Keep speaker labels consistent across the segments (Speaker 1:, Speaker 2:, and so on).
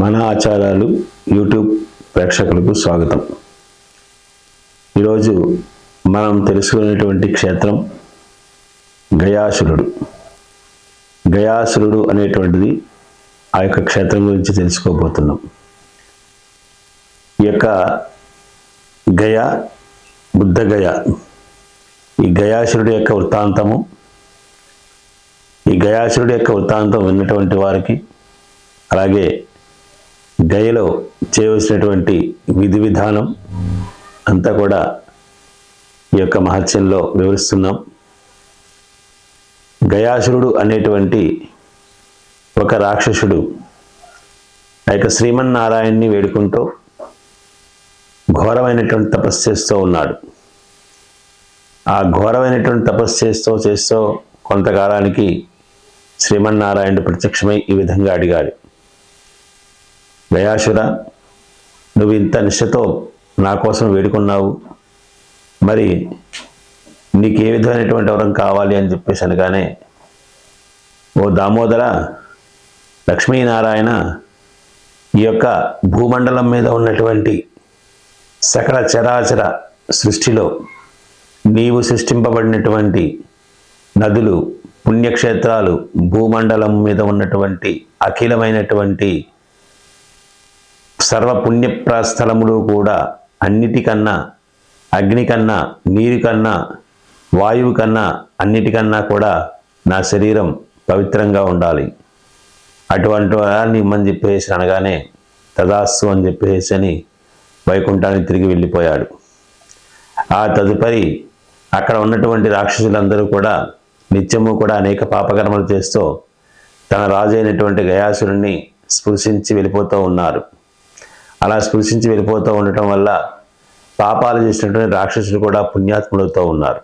Speaker 1: మన ఆచారాలు యూట్యూబ్ ప్రేక్షకులకు స్వాగతం. ఈరోజు మనం తెలుసుకునేటువంటి క్షేత్రం గయాసురుడు. గయాసురుడు అనేటువంటిది ఆ యొక్క క్షేత్రం గురించి తెలుసుకోబోతున్నాం. ఈ యొక్క గయ బుద్ధగయ ఈ గయాసురుడి యొక్క వృత్తాంతము ఈ గయాసురుడి యొక్క వృత్తాంతం విన్నటువంటి వారికి అలాగే గయలో చేయవలసినటువంటి విధి విధానం అంతా కూడా ఈ యొక్క మహత్యంలో వివరిస్తున్నాం. గయాసురుడు అనేటువంటి ఒక రాక్షసుడు ఆ యొక్క శ్రీమన్నారాయణ్ణి వేడుకుంటూ ఘోరమైనటువంటి తపస్సు చేస్తూ ఉన్నాడు. ఆ ఘోరమైనటువంటి తపస్సు చేస్తూ చేస్తూ కొంతకాలానికి శ్రీమన్నారాయణుడు ప్రత్యక్షమై ఈ విధంగా అడిగాడు. దయాశుర నువ్వు ఇంత నిష్ఠతో నా కోసం వేడుకున్నావు. మరి నీకు ఏ విధమైనటువంటి వరం కావాలి అని చెప్పేసి అనగానే ఓ దామోదర లక్ష్మీనారాయణ ఈ యొక్క భూమండలం మీద ఉన్నటువంటి సకల చరాచర సృష్టిలో నీవు సృష్టింపబడినటువంటి నదులు పుణ్యక్షేత్రాలు భూమండలం మీద ఉన్నటువంటి అఖిలమైనటువంటి సర్వ పుణ్యప్రస్థలములు కూడా అన్నిటికన్నా అగ్ని కన్నా నీరు కన్నా వాయువు కన్నా అన్నిటికన్నా కూడా నా శరీరం పవిత్రంగా ఉండాలి. అటువంటి వారిని ఇమ్మని చెప్పేసి అనగానే తదాస్తు అని చెప్పేసి అని వైకుంఠానికి తిరిగి వెళ్ళిపోయాడు. ఆ తదుపరి అక్కడ ఉన్నటువంటి రాక్షసులందరూ కూడా నిత్యము కూడా అనేక పాపకర్మలు చేస్తూ తన రాజు అయినటువంటి గయాసురుణ్ణి స్పృశించి వెళ్ళిపోతూ ఉన్నారు. అలా స్పృశించి వెళ్ళిపోతూ ఉండటం వల్ల పాపాలు చేసినటువంటి రాక్షసులు కూడా పుణ్యాత్ములతో ఉన్నారు.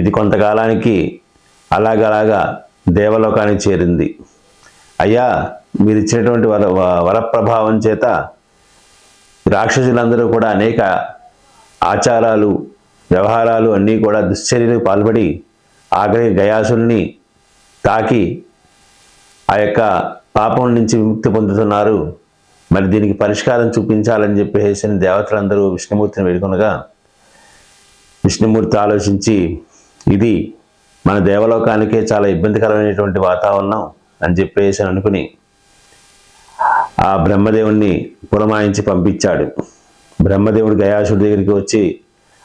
Speaker 1: ఇది కొంతకాలానికి అలాగలాగా దేవలోకానికి చేరింది. అయ్యా మీరు ఇచ్చినటువంటి వర వ- వరప్రభావం చేత రాక్షసులందరూ కూడా అనేక ఆచారాలు వ్యవహారాలు అన్నీ కూడా దుశ్చర్యలకు పాల్పడి ఆఖరి గయాసుల్ని తాకి ఆ యొక్క పాపం నుంచి విముక్తి పొందుతున్నారు. మరి దీనికి పరిష్కారం చూపించాలని చెప్పేసి దేవతలందరూ విష్ణుమూర్తిని వేడుకొనగా విష్ణుమూర్తి ఆలోచించి ఇది మన దేవలోకానికే చాలా ఇబ్బందికరమైనటువంటి వాతావరణం అని చెప్పేసి అనుకుని ఆ బ్రహ్మదేవుణ్ణి పురమాయించి పంపించాడు. బ్రహ్మదేవుడు గయాసుడి దగ్గరికి వచ్చి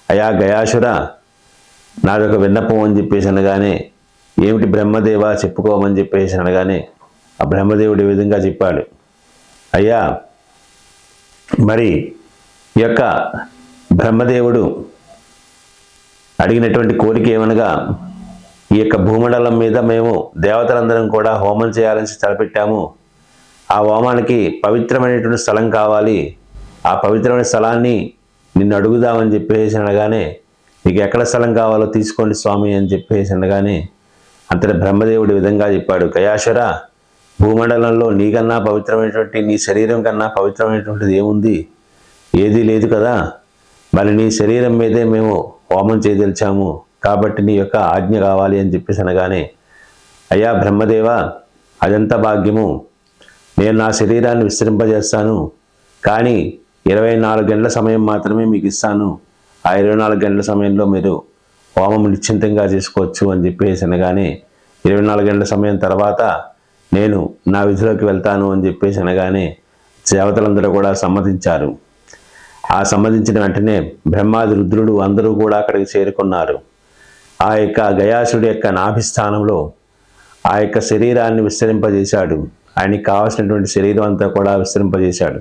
Speaker 1: అయా గయాసుర నాదొక విన్నపం అని చెప్పేసి అనగానే ఏమిటి బ్రహ్మదేవా చెప్పుకోమని చెప్పేసి అనగానే ఆ బ్రహ్మదేవుడు ఈ విధంగా చెప్పాడు. అయ్యా మరి ఈ యొక్క బ్రహ్మదేవుడు అడిగినటువంటి కోరిక ఏమనగా ఈ యొక్క భూమండలం మీద మేము దేవతలందరం కూడా హోమం చేయాలని తలపెట్టాము. ఆ హోమానికి పవిత్రమైనటువంటి స్థలం కావాలి. ఆ పవిత్రమైన స్థలాన్ని నిన్ను అడుగుదామని చెప్పేసి అనగానే నీకు ఎక్కడ స్థలం కావాలో తీసుకోండి స్వామి అని చెప్పేసి అనగానే అంతటి బ్రహ్మదేవుడు విధంగా చెప్పాడు గయాశ్వర భూమండలంలో నీకన్నా పవిత్రమైనటువంటి నీ శరీరం కన్నా పవిత్రమైనటువంటిది ఏముంది? ఏదీ లేదు కదా? మరి నీ శరీరం మీదే మేము హోమం చేయదలిచాము. కాబట్టి నీ యొక్క ఆజ్ఞ కావాలి అని చెప్పేసి అనగానే అయ్యా బ్రహ్మదేవ అదంత భాగ్యము. నేను నా శరీరాన్ని విస్తరింపజేస్తాను. కానీ ఇరవై నాలుగు గంటల సమయం మాత్రమే మీకు ఇస్తాను. ఆ ఇరవై నాలుగు గంటల సమయంలో మీరు హోమం నిశ్చింతంగా చేసుకోవచ్చు అని చెప్పేసి అనగానే ఇరవై నాలుగు గంటల సమయం తర్వాత నేను నా విధిలోకి వెళ్తాను అని చెప్పేసి అనగానే దేవతలందరూ కూడా సమ్మతించారు. ఆ సంబంధించిన వెంటనే బ్రహ్మాది రుద్రుడు అందరూ కూడా అక్కడికి చేరుకున్నారు. ఆ యొక్క గయాసుడి యొక్క నాభిస్థానంలో ఆ యొక్క శరీరాన్ని విస్తరింపజేశాడు. ఆయనకి కావాల్సినటువంటి శరీరం అంతా కూడా విస్తరింపజేశాడు.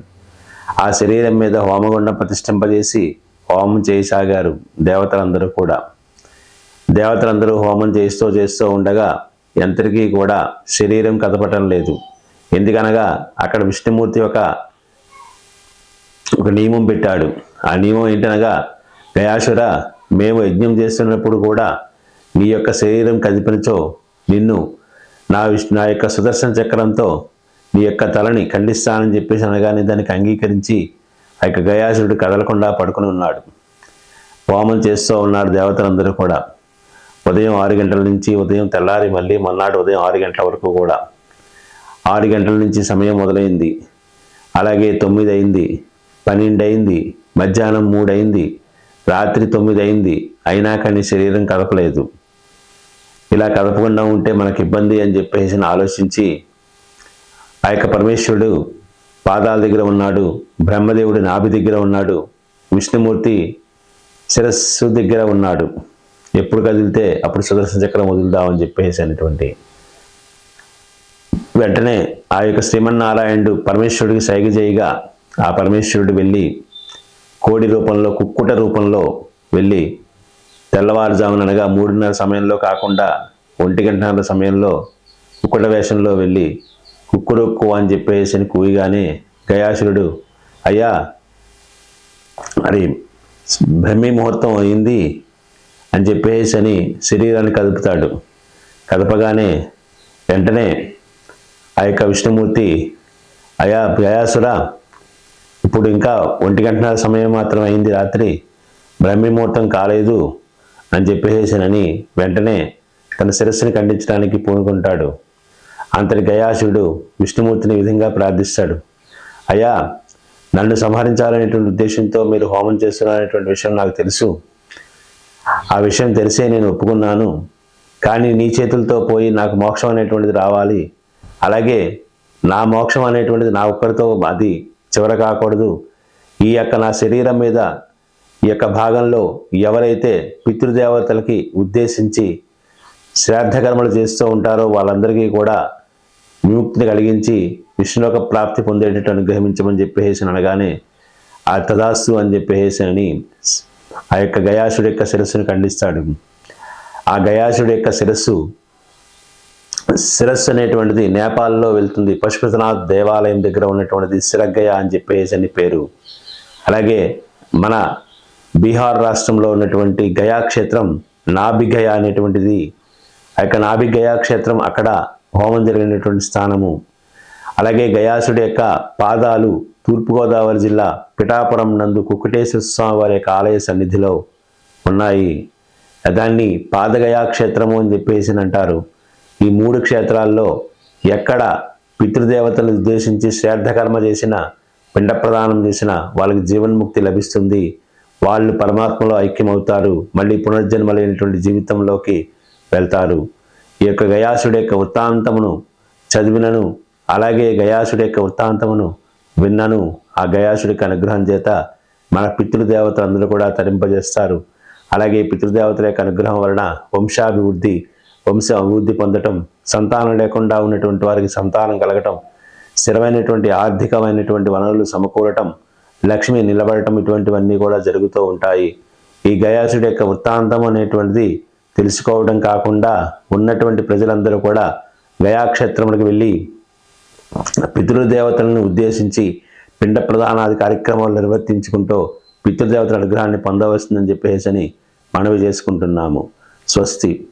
Speaker 1: ఆ శరీరం మీద హోమగుండం ప్రతిష్ఠింపజేసి హోమం చేయసాగారు దేవతలందరూ కూడా. దేవతలందరూ హోమం చేస్తూ చేస్తూ ఉండగా ఎంతటికీ కూడా శరీరం కదపటం లేదు. ఎందుకనగా అక్కడ విష్ణుమూర్తి ఒక ఒక నియమం పెట్టాడు. ఆ నియమం ఏంటనగా గయాసుర మేము యజ్ఞం చేస్తున్నప్పుడు కూడా నీ యొక్క శరీరం కదిపినచో నిన్ను నా విష్ణు నా యొక్క సుదర్శన చక్రంతో నీ యొక్క తలని ఖండిస్తానని చెప్పేసి అనగానే దానికి అంగీకరించి ఆ యొక్క గయాసురుడు కదలకుండా పడుకుని ఉన్నాడు. హోమం చేస్తూ ఉన్నారు దేవతలందరూ కూడా. ఉదయం ఆరు గంటల నుంచి ఉదయం తెల్లారి మళ్ళీ మన్నాడు ఉదయం ఆరు గంటల వరకు కూడా. ఆరు గంటల నుంచి సమయం మొదలైంది. అలాగే తొమ్మిది అయింది పన్నెండు అయింది మధ్యాహ్నం మూడు అయింది రాత్రి తొమ్మిది అయింది అయినా కానీ శరీరం కదపలేదు. ఇలా కదపకుండా ఉంటే మనకి ఇబ్బంది అని చెప్పేసి ఆలోచించి ఆ యొక్క పరమేశ్వరుడు పాదాల దగ్గర ఉన్నాడు బ్రహ్మదేవుడి నాభి దగ్గర ఉన్నాడు విష్ణుమూర్తి శిరస్సు దగ్గర ఉన్నాడు. ఎప్పుడు కదిలితే అప్పుడు సుదర్శన చక్రం వదులుదామని చెప్పేసి అనేటువంటి వెంటనే ఆ యొక్క శ్రీమన్నారాయణుడు పరమేశ్వరుడికి సైగ చేయగా ఆ పరమేశ్వరుడు వెళ్ళి కోడి రూపంలో కుక్కుట రూపంలో వెళ్ళి తెల్లవారుజామున అనగా మూడున్నర సమయంలో కాకుండా ఒంటి గంటన్నర సమయంలో కుక్కుట వేషంలో వెళ్ళి కుక్కురొక్కు అని చెప్పేసి అని కూయగానే గయాసురుడు అయ్యా మరి బ్రహ్మీ ముహూర్తం అయింది అని చెప్పేసి అని శరీరాన్ని కదుపుతాడు. కదపగానే వెంటనే ఆ యొక్క విష్ణుమూర్తి అయా ప్రయాసురా ఇప్పుడు ఇంకా ఒంటి గంటన్నర సమయం మాత్రం అయింది రాత్రి బ్రహ్మీ ముహూర్తం కాలేదు అని చెప్పేసేనని వెంటనే తన శిరస్సుని ఖండించడానికి పూనుకుంటాడు. అంతటి గయాసుడు విష్ణుమూర్తిని ఈ విధంగా ప్రార్థిస్తాడు. అయ్యా నన్ను సంహరించాలనేటువంటి ఉద్దేశంతో మీరు హోమం చేస్తున్నారనేటువంటి విషయం నాకు తెలుసు. ఆ విషయం తెలిసే నేను ఒప్పుకున్నాను. కానీ నీ చేతులతో పోయి నాకు మోక్షం అనేటువంటిది రావాలి. అలాగే నా మోక్షం అనేటువంటిది నా ఒక్కరితో అది చివర కాకూడదు. ఈ యొక్క నా శరీరం మీద ఈ యొక్క భాగంలో ఎవరైతే పితృదేవతలకి ఉద్దేశించి శ్రాద్ధకర్మలు చేస్తూ ఉంటారో వాళ్ళందరికీ కూడా విముక్తిని కలిగించి విష్ణులోక ప్రాప్తి పొందేటట్టు అనుగ్రహించమని చెప్పేసి అనగానే ఆ తదాస్తు అని చెప్పేసి అని ఆ యొక్క గయాసుడి యొక్క శిరస్సును ఖండిస్తాడు. ఆ గయాసుడి యొక్క శిరస్సు శిరస్సు అనేటువంటిది నేపాల్లో వెళ్తుంది. పశుపతినాథ్ దేవాలయం దగ్గర ఉన్నటువంటిది శిరగ్గయ అని చెప్పేసి అని పేరు. అలాగే మన బీహార్ రాష్ట్రంలో ఉన్నటువంటి గయా క్షేత్రం నాభిగయ అనేటువంటిది. ఆ యొక్క నాభిగయా క్షేత్రం అక్కడ హోమం జరిగినటువంటి స్థానము. అలాగే గయాసుడి యొక్క పాదాలు తూర్పుగోదావరి జిల్లా పిఠాపురం నందు కుక్కటేశ్వర స్వామి వారి యొక్క ఆలయ సన్నిధిలో ఉన్నాయి. దాన్ని పాదగయా క్షేత్రము అని చెప్పేసి అంటారు. ఈ మూడు క్షేత్రాల్లో ఎక్కడ పితృదేవతలు ఉద్దేశించి శ్రాద్ధకర్మ చేసిన పిండ ప్రదానం చేసిన వాళ్ళకి జీవన్ముక్తి లభిస్తుంది. వాళ్ళు పరమాత్మలో ఐక్యమవుతారు. మళ్ళీ పునర్జన్మ లేనటువంటి జీవితంలోకి వెళ్తారు. ఈ యొక్క గయాసుడి యొక్క వృత్తాంతమును చదివినను అలాగే గయాసుడి యొక్క వృత్తాంతమును విన్నను. ఆ గయాసుడికి అనుగ్రహం చేత మన పితృదేవతలందరూ కూడా తరింపజేస్తారు. అలాగే పితృదేవతల యొక్క అనుగ్రహం వలన వంశాభివృద్ధి వంశ అభివృద్ధి పొందటం సంతానం లేకుండా ఉన్నటువంటి వారికి సంతానం కలగటం స్థిరమైనటువంటి ఆర్థికమైనటువంటి వనరులు సమకూరటం లక్ష్మి నిలబడటం ఇటువంటివన్నీ కూడా జరుగుతూ ఉంటాయి. ఈ గయాసుడి యొక్క వృత్తాంతం అనేటువంటిది తెలుసుకోవడం కాకుండా ఉన్నటువంటి ప్రజలందరూ కూడా గయాక్షేత్రములకు వెళ్ళి పితృదేవతలను ఉద్దేశించి పిండ ప్రధానాది కార్యక్రమాలు నిర్వర్తించుకుంటూ పితృదేవతల అనుగ్రహాన్ని పొందవలసిందని చెప్పేసి అని మనవి చేసుకుంటున్నాము. స్వస్తి.